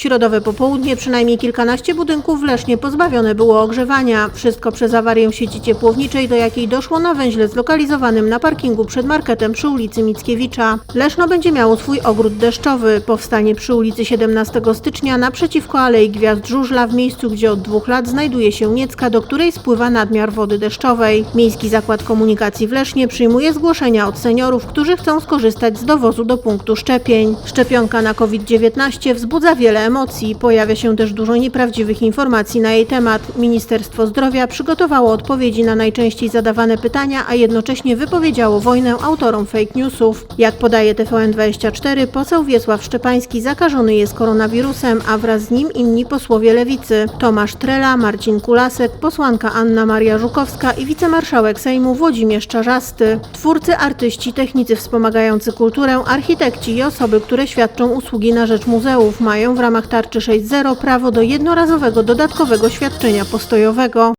W środowe popołudnie przynajmniej kilkanaście budynków w Lesznie pozbawione było ogrzewania. Wszystko przez awarię sieci ciepłowniczej, do jakiej doszło na węźle zlokalizowanym na parkingu przed marketem przy ulicy Mickiewicza. Leszno będzie miało swój ogród deszczowy. Powstanie przy ulicy 17 stycznia naprzeciwko Alei Gwiazd Żużla w miejscu, gdzie od dwóch lat znajduje się Niecka, do której spływa nadmiar wody deszczowej. Miejski Zakład Komunikacji w Lesznie przyjmuje zgłoszenia od seniorów, którzy chcą skorzystać z dowozu do punktu szczepień. Szczepionka na COVID-19 wzbudza wiele emocji. Pojawia się też dużo nieprawdziwych informacji na jej temat. Ministerstwo Zdrowia przygotowało odpowiedzi na najczęściej zadawane pytania, a jednocześnie wypowiedziało wojnę autorom fake newsów. Jak podaje TVN24, poseł Wiesław Szczepański zakażony jest koronawirusem, a wraz z nim inni posłowie Lewicy. Tomasz Trela, Marcin Kulasek, posłanka Anna Maria Żukowska i wicemarszałek Sejmu Włodzimierz Czarzasty. Twórcy, artyści, technicy wspomagający kulturę, architekci i osoby, które świadczą usługi na rzecz muzeów mają w ramach tarczy 6.0 prawo do jednorazowego dodatkowego świadczenia postojowego.